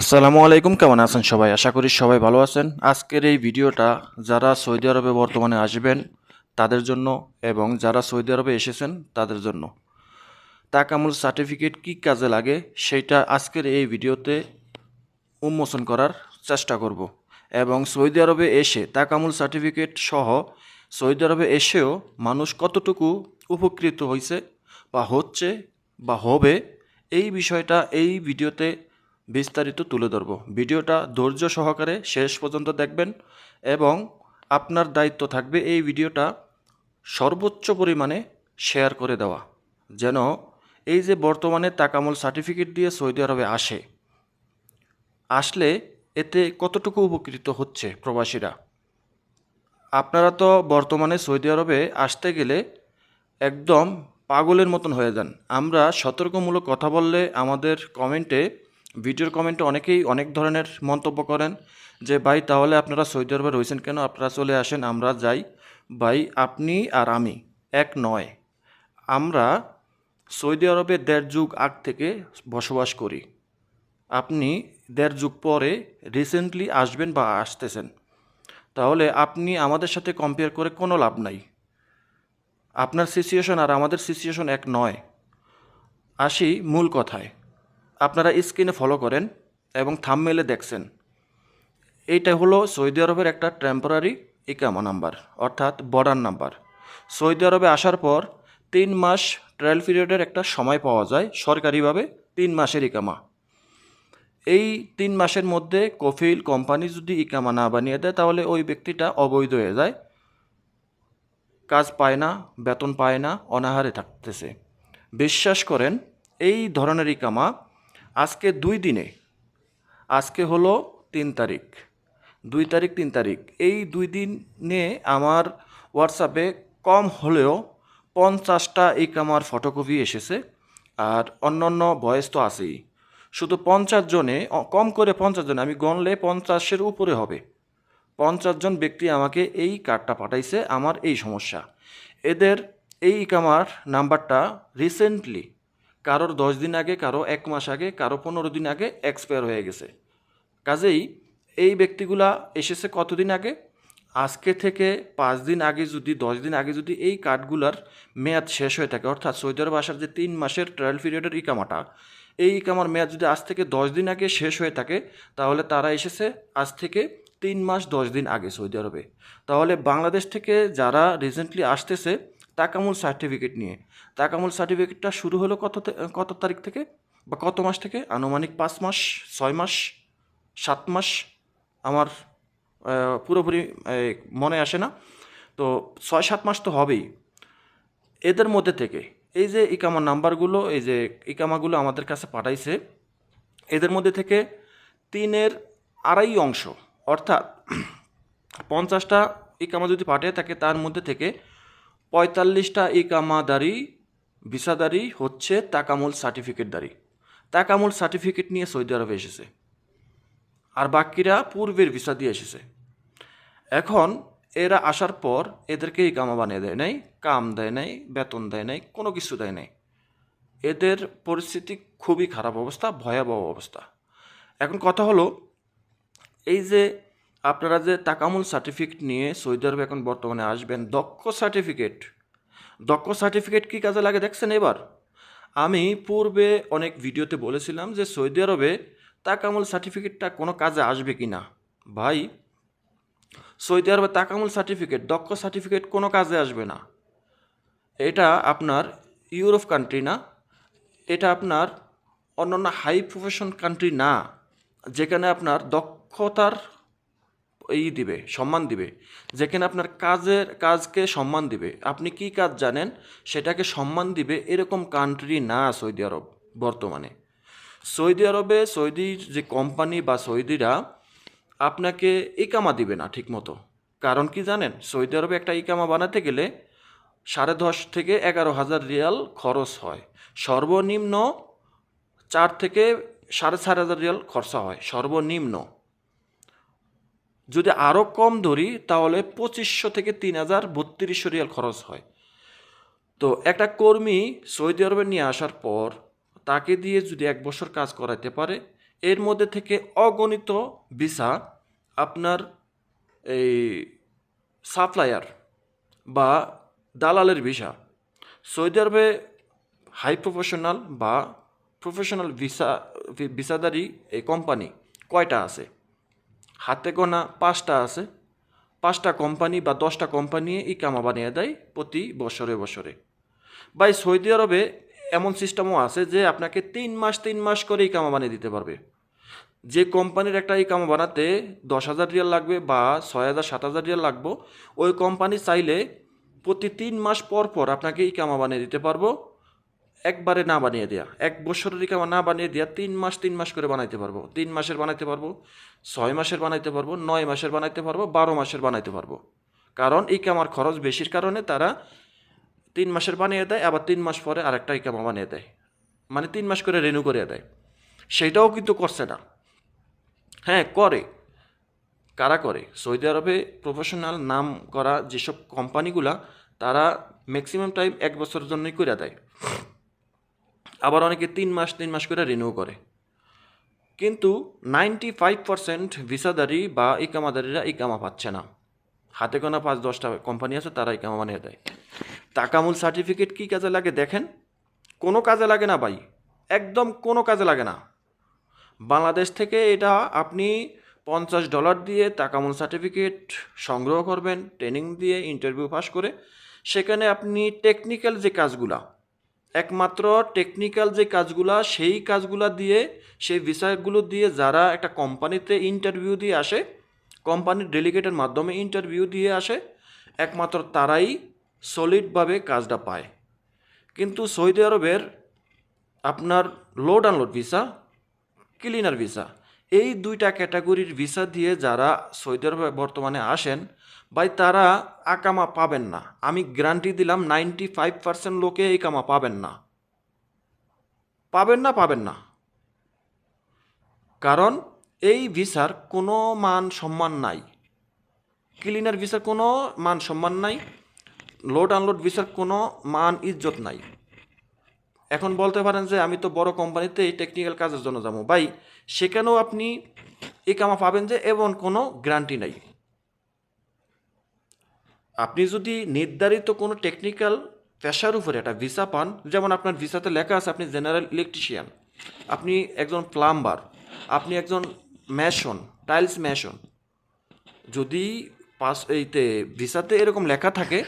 আসসালামু আলাইকুম, কেমন আছেন সবাই? আশা করি সবাই ভালো আছেন। আজকের এই ভিডিওটা যারা সৌদি আরবে বর্তমানে আসবেন, তাদের জন্য এবং যারা সৌদি আরবে এসেছেন, তাদের জন্য। তাকামুল সার্টিফিকেট কী কাজে লাগে, সেটা আজকের এই ভিডিওতে উন্মোচন করার চেষ্টা করব। এবং সৌদি আরবে এসে তাকামুল সার্টিফিকেট সহ সৌদি আরবে এসেও মানুষ কতটুকু উপকৃত হয়েছে বা হচ্ছে বা হবে, এই বিষয়টা এই ভিডিওতে বিস্তারিত তুলে ধরব। ভিডিওটা ধৈর্য সহকারে শেষ পর্যন্ত দেখবেন এবং আপনার দায়িত্ব থাকবে এই ভিডিওটা সর্বোচ্চ পরিমাণে শেয়ার করে দেওয়া। যেন এই যে বর্তমানে তাকামল সার্টিফিকেট দিয়ে সৌদি আরবে আসে, আসলে এতে কতটুকু উপকৃত হচ্ছে প্রবাসীরা? আপনারা তো বর্তমানে সৌদি আরবে আসতে গেলে একদম পাগলের মতন হয়ে যান। আমরা সতর্কমূলক কথা বললে আমাদের কমেন্টে ভিডিওর কমেন্টে অনেকেই অনেক ধরনের মন্তব্য করেন যে, ভাই, তাহলে আপনারা সৌদি আরবে রয়েছেন কেন? আপনারা চলে আসেন, আমরা যাই। ভাই, আপনি আর আমি এক নয়। আমরা সৌদি আরবে দেড় যুগ আগ থেকে বসবাস করি। আপনি দেড় যুগ পরে রিসেন্টলি আসবেন বা আসতেছেন। তাহলে আপনি আমাদের সাথে কম্পেয়ার করে কোনো লাভ নাই। আপনার সিচুয়েশন আর আমাদের সিচুয়েশন এক নয়। আসি মূল কথায়। আপনারা স্ক্রিনে ফলো করেন এবং থামমেলে দেখছেন। এইটা হলো সৌদি আরবের একটা টেম্পোরারি ইকামা নাম্বার, অর্থাৎ বর্ডার নাম্বার। সৌদি আরবে আসার পর তিন মাস ট্রায়াল পিরিয়ডের একটা সময় পাওয়া যায়, সরকারিভাবে তিন মাসের ইকামা। এই তিন মাসের মধ্যে কফিল কোম্পানি যদি ইকামা না বানিয়ে দেয়, তাহলে ওই ব্যক্তিটা অবৈধ হয়ে যায়। কাজ পায় না, বেতন পায় না, অনাহারে থাকতেছে। বিশ্বাস করেন, এই ধরনের ইকামা আজকে দুই দিনে। আজকে হলো তিন তারিখ। দুই তারিখ, তিন তারিখ। এই দুই দিনে আমার হোয়াটসঅ্যাপে কম হলেও পঞ্চাশটা এই কামার ফটোকপি এসেছে আর অন্যান্য ভয়েস তো আছেই। শুধু পঞ্চাশ জনে কম করে পঞ্চাশ জনে, আমি গণলে পঞ্চাশের উপরে হবে। পঞ্চাশ জন ব্যক্তি আমাকে এই কার্ডটা পাঠাইছে, আমার এই সমস্যা। এদের এই ইকামার নাম্বারটা রিসেন্টলি কারোর দশ দিন আগে, কারও এক মাস আগে, কারও পনেরো দিন আগে এক্সপায়ার হয়ে গেছে। কাজেই এই ব্যক্তিগুলা এসেছে কতদিন আগে? আজকে থেকে পাঁচ দিন আগে যদি, দশ দিন আগে যদি এই কার্ডগুলার মেয়াদ শেষ হয়ে থাকে, অর্থাৎ সৌদি আরব আসার যে তিন মাসের ট্রায়াল পিরিয়ডের ইকামাটা, এই ইকামার মেয়াদ যদি আজ থেকে দশ দিন আগে শেষ হয়ে থাকে, তাহলে তারা এসেছে আজ থেকে তিন মাস দশ দিন আগে সৌদি আরবে। তাহলে বাংলাদেশ থেকে যারা রিসেন্টলি আসতেছে তাকামুল সার্টিফিকেট নিয়ে। তাকামুল সার্টিফিকেটটা শুরু হলো কত কত তারিখ থেকে? বা কত মাস থেকে? আনুমানিক পাঁচ মাস, ছয় মাস, সাত মাস? আমার পুরোপুরি মনে আসে না। তো ছয়, সাত মাস তো হবেই। এদের মধ্যে থেকে, এই যে ইকামা নাম্বারগুলো, এই যে ইকামাগুলো আমাদের কাছে পাঠাইছে, এদের মধ্যে থেকে তিনের আড়াই অংশ, অর্থাৎ পঞ্চাশটা ইকামা যদি পাঠিয়ে থাকে, তার মধ্যে থেকে পঁয়তাল্লিশটা ইকামাদারি ভিসাদারি হচ্ছে তাকামুল সার্টিফিকেটদারি তাকামুল সার্টিফিকেট নিয়ে সৌদি আরবে এসেছে। আর বাকিরা পূর্বের ভিসা দিয়ে এসেছে। এখন এরা আসার পর এদেরকে ইকামা বানিয়ে দেয় নাই, কাম দেয় নাই, বেতন দেয় নাই, কোনো কিছু দেয় নাই। এদের পরিস্থিতি খুবই খারাপ অবস্থা, ভয়াবহ অবস্থা। এখন কথা হলো, এই যে আপনারা যে তাকামুল সার্টিফিকেট নিয়ে সৌদি আরবে এখন বর্তমানে আসবেন, দক্ষ সার্টিফিকেট দক্ষ সার্টিফিকেট কী কাজে লাগে দেখছেন এবার? আমি পূর্বে অনেক ভিডিওতে বলেছিলাম যে সৌদি আরবে তাকামুল সার্টিফিকেটটা কোনো কাজে আসবে কি না ভাই, সৌদি আরবে তাকামুল সার্টিফিকেট দক্ষ সার্টিফিকেট কোনো কাজে আসবে না। এটা আপনার ইউরোপ কান্ট্রি না, এটা আপনার অন্যান্য হাই প্রফেশন কান্ট্রি না, যেখানে আপনার দক্ষতার ই দিবে, সম্মান দিবে। যেখানে আপনার কাজের, কাজকে সম্মান দিবে। আপনি কি কাজ জানেন? সেটাকে সম্মান দিবে এরকম কান্ট্রি না সৌদি আরব বর্তমানে। সৌদি আরবে সৌদি যে কোম্পানি বা সৌদিরা আপনাকে ইকামা দিবে না ঠিকমতো। কারণ কি জানেন? সৌদি আরবে একটা ইকামা বানাতে গেলে সাড়ে দশ থেকে এগারো হাজার রিয়াল খরচ হয়। সর্বনিম্ন চার থেকে সাড়ে চার হাজার রিয়াল খরচা হয়, সর্বনিম্ন। যদি আরও কম ধরি, তাহলে পঁচিশশো থেকে তিন হাজার বত্রিশশো রিয়াল খরচ হয়। তো একটা কর্মী সৌদি আরবে নিয়ে আসার পর তাকে দিয়ে যদি এক বছর কাজ করাতে পারে, এর মধ্যে থেকে অগণিত ভিসা আপনার এই সাপ্লায়ার বা দালালের ভিসা। সৌদি আরবে হাই প্রফেশনাল বা প্রফেশনাল ভিসা, ভিসাদারি এই কোম্পানি কয়টা আছে? হাতে গোনা পাঁচটা আছে, পাঁচটা কোম্পানি বা দশটা কোম্পানি এই কামা বানিয়ে দেয় প্রতি বছরে বছরে। ভাই, সৌদি আরবে এমন সিস্টেমও আছে যে আপনাকে তিন মাস তিন মাস করে ইকামা বানিয়ে দিতে পারবে। যে কোম্পানির একটা ইকামা বানাতে দশ হাজার রিয়াল লাগবে বা ছয় হাজার, সাত হাজার রিয়াল লাগবো, ওই কোম্পানি চাইলে প্রতি তিন মাস পর পর আপনাকে ইকামা বানিয়ে দিতে পারব। একবারে না বানিয়ে দেয়া, এক বছরের ইকামা না বানিয়ে দেয়া তিন মাস তিন মাস করে বানাইতে পারব। তিন মাসের বানাইতে পারব, ছয় মাসের বানাইতে পারব, নয় মাসের বানাইতে পারব, বারো মাসের বানাইতে পারব। কারণ এই কামার খরচ বেশির কারণে তারা তিন মাসের বানিয়ে দেয়, আবার তিন মাস পরে আরেকটা ইকামা বানিয়ে দেয়। মানে তিন মাস করে রেনু করে দেয়। সেটাও কিন্তু করছে না। হ্যাঁ করে। কারা করে? সৌদি আরবে প্রফেশনাল নাম করা যেসব কোম্পানিগুলা তারা ম্যাক্সিমাম টাইম এক বছরের জন্যই করে দেয়। আবার অনেকে তিন মাস তিন মাস করে রিনিউ করে। কিন্তু নাইনটি ফাইভ পার্সেন্ট ভিসাদারি বা ইকামাদারিরা ইকামা পাচ্ছে না। হাতে গোনা পাঁচ, দশটা কোম্পানি আছে, তারা ইকামা বানিয়ে দেয়। তাকামুল সার্টিফিকেট কী কাজে লাগে দেখেন? কোনো কাজে লাগে না ভাই। একদম কোনো কাজে লাগে না। বাংলাদেশ থেকে এটা আপনি পঞ্চাশ ডলার দিয়ে তাকামুল সার্টিফিকেট সংগ্রহ করবেন ট্রেনিং দিয়ে ইন্টারভিউ পাস করে, সেখানে আপনি টেকনিক্যাল যে কাজগুলা একমাত্র টেকনিক্যাল যে কাজগুলা, সেই কাজগুলা দিয়ে, সেই ভিসাগুলো দিয়ে যারা একটা কোম্পানিতে ইন্টারভিউ দিয়ে আসে কোম্পানির ডেলিগেটের মাধ্যমে ইন্টারভিউ দিয়ে আসে, একমাত্র তারাই সলিডভাবে কাজটা পায়। কিন্তু সৌদি আরবের আপনার load unload visa cleaner visa এই দুইটা ক্যাটাগরির ভিসা দিয়ে যারা সৌদি আরবে বর্তমানে আসেন, ভাই তারা আকামা পাবেন না। আমি গ্যারান্টি দিলাম নাইনটি ফাইভ পার্সেন্ট লোকে এই কামা পাবেন না। পাবেন না পাবেন না। কারণ এই ভিসার কোনো মান সম্মান নাই। ক্লিনার ভিসার কোনো মান সম্মান নাই। লোড আনলোড ভিসার কোনো মান ইজ্জত নাই। এখন বলতে পারেন যে আমি তো বড় কোম্পানিতে এই টেকনিক্যাল কাজের জন্য যাব। ভাই, সেখানেও আপনি এই কামা পাবেন যে এমন কোনো গ্যারান্টি নাই। আপনি যদি নির্ধারিত কোনো টেকনিক্যাল পেশার উপরে একটা ভিসা পান, যেমন আপনার ভিসাতে লেখা আছে আপনি জেনারেল ইলেকট্রিশিয়ান আপনি একজন প্লাম্বার আপনি একজন ম্যাশন টাইলস ম্যাশন যদি পাস এইতে ভিসাতে এরকম লেখা থাকে,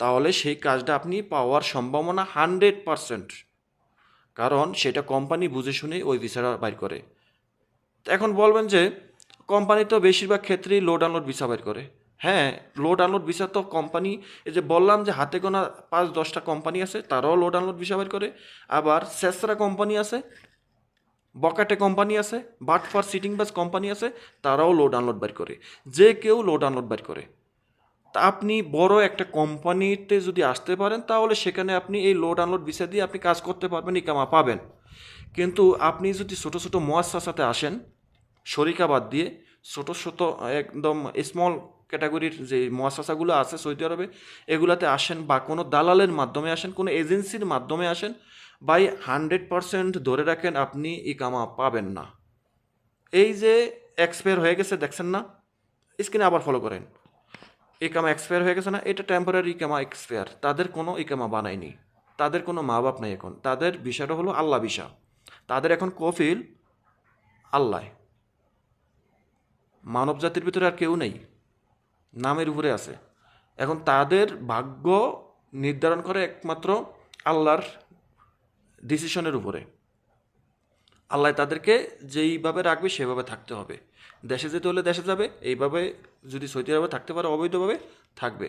তাহলে সেই কাজটা আপনি পাওয়ার সম্ভাবনা হান্ড্রেড পারসেন্ট কারণ সেটা কোম্পানি বুঝে শুনে ওই ভিসাটা বাইর করে। এখন বলবেন যে, কোম্পানি তো বেশিরভাগ ক্ষেত্রেই লোড আনলোড ভিসা বাইর করে। হ্যাঁ লোড আনলোড ভিসা তো কোম্পানি, এই যে বললাম যে হাতে গোনা পাঁচ, দশটা কোম্পানি আছে, তারাও লোড আনলোড ভিসা বাইর করে। আবার সেসরা কোম্পানি আছে, বকাটে কোম্পানি আছে but for sitting bus company আছে, তারাও লোড আনলোড বের করে। যে কেউ লোড আনলোড বের করে। তা আপনি বড় একটা কোম্পানিতে যদি আসতে পারেন, তাহলে সেখানে আপনি এই লোড আনলোড ভিসা দিয়ে আপনি কাজ করতে পারবেন, ইকামা পাবেন। কিন্তু আপনি যদি ছোটো ছোটো মোয়াসাসাতে আসেন শরিকাবাদ দিয়ে ছোটো ছোটো একদম স্মল ক্যাটাগরির যে মোয়াসাসাগুলো আছে সৌদি আরবে, এগুলাতে আসেন বা কোনো দালালের মাধ্যমে আসেন, কোনো এজেন্সির মাধ্যমে আসেন বাই হান্ড্রেড পারসেন্ট ধরে রাখেন আপনি ইকামা পাবেন না। এই যে এক্সপায়ার হয়ে গেছে, দেখছেন না? স্ক্রিনে আবার ফলো করেন। ইকামা এক্সপায়ার হয়ে গেছে না? এটা টেম্পোরারি ইকামা এক্সপায়ার তাদের কোনো ইকামা বানায়নি। তাদের কোনো মা বাপ নাই এখন। তাদের বিষয়টা হলো আল্লাহ বিষা তাদের এখন কফিল আল্লাহ। মানব জাতির ভিতরে আর কেউ নেই। নামের উপরে আছে। এখন তাদের ভাগ্য নির্ধারণ করে একমাত্র আল্লাহর ডিসিশনের উপরে। আল্লাহ তাদেরকে যেইভাবে রাখবে সেভাবে থাকতে হবে। দেশে যেতে হলে দেশে যাবে, এইভাবে যদি সৌদি আরবে থাকতে পারে, অবৈধভাবে থাকবে।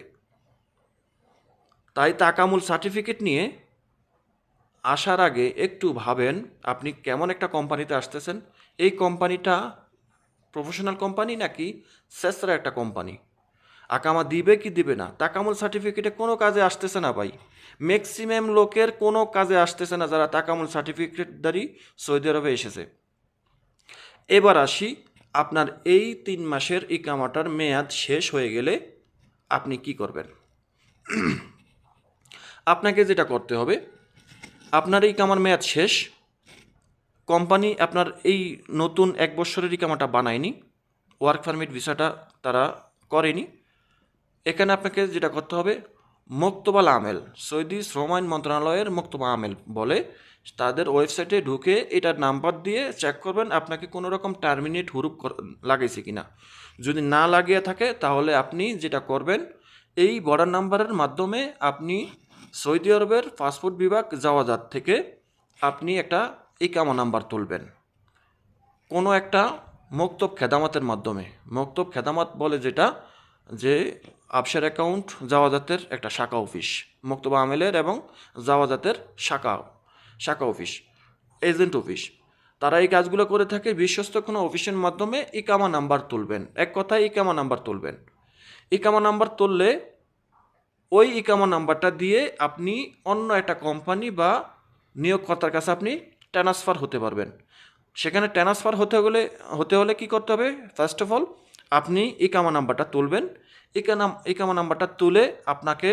তাই তাকামুল সার্টিফিকেট নিয়ে আসার আগে একটু ভাবেন, আপনি কেমন একটা কোম্পানিতে আসতেছেন? এই কোম্পানিটা প্রফেশনাল কোম্পানি নাকি শেষরা একটা কোম্পানি? আকামা দিবে কি দিবে না? তাকামুল সার্টিফিকেটে কোনো কাজে আসতেছে না ভাই। ম্যাক্সিমাম লোকের কোনো কাজে আসতেছে না যারা তাকামুল সার্টিফিকেটদারি সৌদি আরবে এসেছে। এবার আসি, আপনার এই তিন মাসের ইকামাটার মেয়াদ শেষ হয়ে গেলে আপনি কি করবেন? আপনাকে যেটা করতে হবে, আপনার এই কামার মেয়াদ শেষ, কোম্পানি আপনার এই নতুন এক বছরের ইকামাটা বানায়নি ওয়ার্ক পারমিট ভিসাটা তারা করেনি। এখানে আপনাকে যেটা করতে হবে, মোক্তবাল আমেল। সৌদি শ্রম আইন মন্ত্রণালয়ের মোক্তবা আমেল বলে তাদের ওয়েবসাইটে ঢুকে এটার নাম্বার দিয়ে চেক করবেন আপনাকে কোনো রকম টার্মিনেট হুরুপ লাগাইছে কিনা। যদি না লাগিয়ে থাকে, তাহলে আপনি যেটা করবেন, এই বর্ডার নাম্বারের মাধ্যমে আপনি সৌদি আরবের পাসপোর্ট বিভাগ যাওয়া যাওয়াজাত থেকে আপনি একটা ইকামা নাম্বার তুলবেন। কোনো একটা মক্তব খেদামাতের মাধ্যমে। মক্তব খেদামাত বলে যেটা যে আবসার অ্যাকাউন্ট, জাওয়াজাতের একটা শাখা অফিস, মক্তব আমেলের এবং জাওয়াজাতের শাখা শাখা অফিস, এজেন্ট অফিস। তারা এই কাজগুলো করে থাকে বিশ্বস্ত কোনো অফিসের মাধ্যমে ইকামা নাম্বার তুলবেন। এক কথায় ইকামা নাম্বার তুলবেন। ইকামা নাম্বার তুললে ওই ইকামা নাম্বারটা দিয়ে আপনি অন্য একটা কোম্পানি বা নিয়োগকর্তার কাছে আপনি ট্রান্সফার হতে পারবেন। সেখানে ট্রান্সফার হতে হলে হতে হলে কি করতে হবে? ফার্স্ট অফ অল আপনি ইকামা নাম্বারটা তুলবেন। ইকানাম ইকামা নাম্বারটা তুলে আপনাকে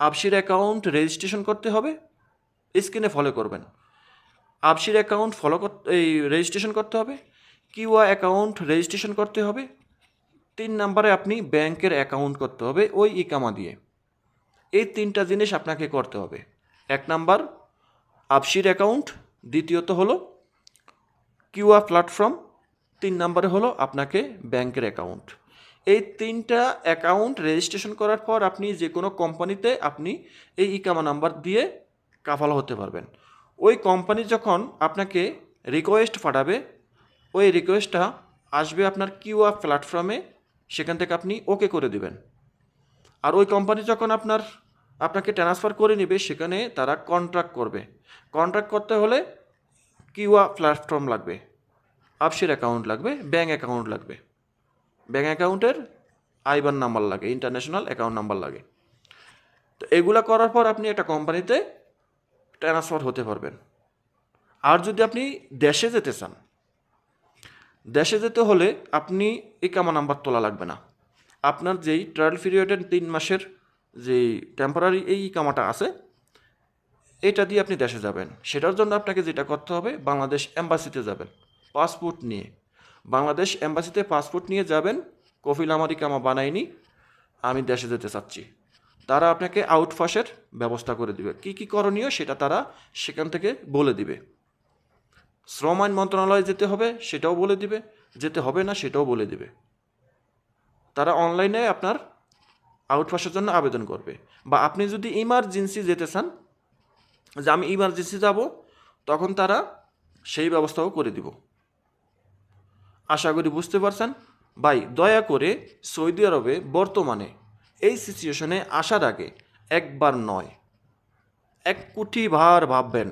আবসির অ্যাকাউন্ট রেজিস্ট্রেশন করতে হবে, স্ক্রিনে ফলো করবেন। আবসির অ্যাকাউন্ট ফলো এই রেজিস্ট্রেশন করতে হবে কিউআ অ্যাকাউন্ট রেজিস্ট্রেশন করতে হবে, তিন নাম্বারে আপনি ব্যাংকের অ্যাকাউন্ট করতে হবে ওই ইকামা দিয়ে। এই তিনটা জিনিস আপনাকে করতে হবে। এক নাম্বার আবসির অ্যাকাউন্ট, দ্বিতীয়ত হলো কিউআ প্ল্যাটফর্ম, তিন নম্বরে হলো আপনাকে ব্যাংকের অ্যাকাউন্ট। এই তিনটা অ্যাকাউন্ট রেজিস্ট্রেশন করার পর আপনি যে কোনো কোম্পানিতে আপনি এই ইকামা নাম্বার দিয়ে কাফালা হতে পারবেন। ওই কোম্পানি যখন আপনাকে রিকোয়েস্ট পাঠাবে, ওই রিকোয়েস্টটা আসবে আপনার কিউআ প্ল্যাটফর্মে সেখান থেকে আপনি ওকে করে দিবেন। আর ওই কোম্পানি যখন আপনার, আপনাকে ট্রান্সফার করে নেবে, সেখানে তারা কন্ট্রাক্ট করবে। কন্ট্রাক্ট করতে হলে কিউআ প্ল্যাটফর্ম লাগবে আপসির অ্যাকাউন্ট লাগবে ব্যাঙ্ক অ্যাকাউন্ট লাগবে। ব্যাঙ্ক অ্যাকাউন্টের আইবান নাম্বার লাগে, ইন্টারন্যাশনাল অ্যাকাউন্ট নাম্বার লাগে। তো এগুলা করার পর আপনি একটা কোম্পানিতে ট্রান্সফার হতে পারবেন। আর যদি আপনি দেশে যেতে চান, দেশে যেতে হলে আপনি ইকামা নাম্বার তোলা লাগবে না। আপনার যেই ট্রায়াল পিরিয়ডের তিন মাসের যেই টেম্পোরারি এই ইকামাটা আছে, এটা দিয়ে আপনি দেশে যাবেন। সেটার জন্য আপনাকে যেটা করতে হবে, বাংলাদেশ এম্বাসিতে যাবেন পাসপোর্ট নিয়ে। বাংলাদেশ এম্বাসিতে পাসপোর্ট নিয়ে যাবেন। কফিল আমার বানাইনি। আমি দেশে যেতে চাচ্ছি। তারা আপনাকে আউটফাসের ব্যবস্থা করে দিবে। কি কি করণীয় সেটা তারা সেখান থেকে বলে দিবে। শ্রম আইন মন্ত্রণালয়ে যেতে হবে, সেটাও বলে দিবে। যেতে হবে না, সেটাও বলে দিবে। তারা অনলাইনে আপনার আউটফাসের জন্য আবেদন করবে। বা আপনি যদি ইমার্জেন্সি যেতে চান, যে আমি ইমার্জেন্সি যাব, তখন তারা সেই ব্যবস্থাও করে দিব। আশা করি বুঝতে পারছেন? ভাই, দয়া করে সৌদি আরবে বর্তমানে এই সিচুয়েশনে আসার আগে একবার নয়। এক কোটি ভার ভাববেন।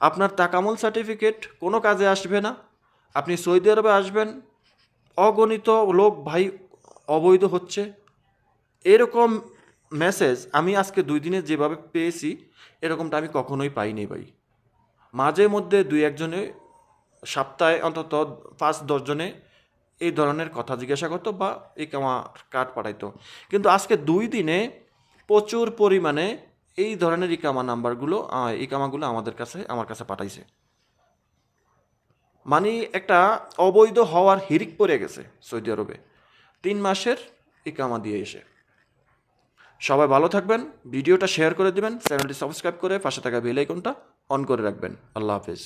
আপনার তাকামল সার্টিফিকেট কোনো কাজে আসবে না। আপনি সৌদি আরবে আসবেন, অগণিত লোক ভাই অবৈধ হচ্ছে। এরকম মেসেজ আমি আজকে দুই দিনে যেভাবে পেয়েছি, এরকমটা আমি কখনোই পাইনি ভাই। মাঝে মধ্যে দুই একজনে সপ্তাহে অন্তত পাঁচ দশজনে এই ধরনের কথা জিজ্ঞাসা করতো বা এই কার্ড পাঠাইতো। কিন্তু আজকে দুই দিনে প্রচুর পরিমাণে এই ধরনের ইকামা নাম্বারগুলো ইকামাগুলো আমাদের কাছে, আমার কাছে পাঠাইছে। মানে একটা অবৈধ হওয়ার হিরিক পড়ে গেছে সৌদি আরবে। তিন মাসের ইকামা দিয়ে এসে। সবাই ভালো থাকবেন, ভিডিওটা শেয়ার করে দিবেন, চ্যানেলটি সাবস্ক্রাইব করে পাশে থাকা বেল আইকনটা অন করে রাখবেন। আল্লাহ হাফেজ।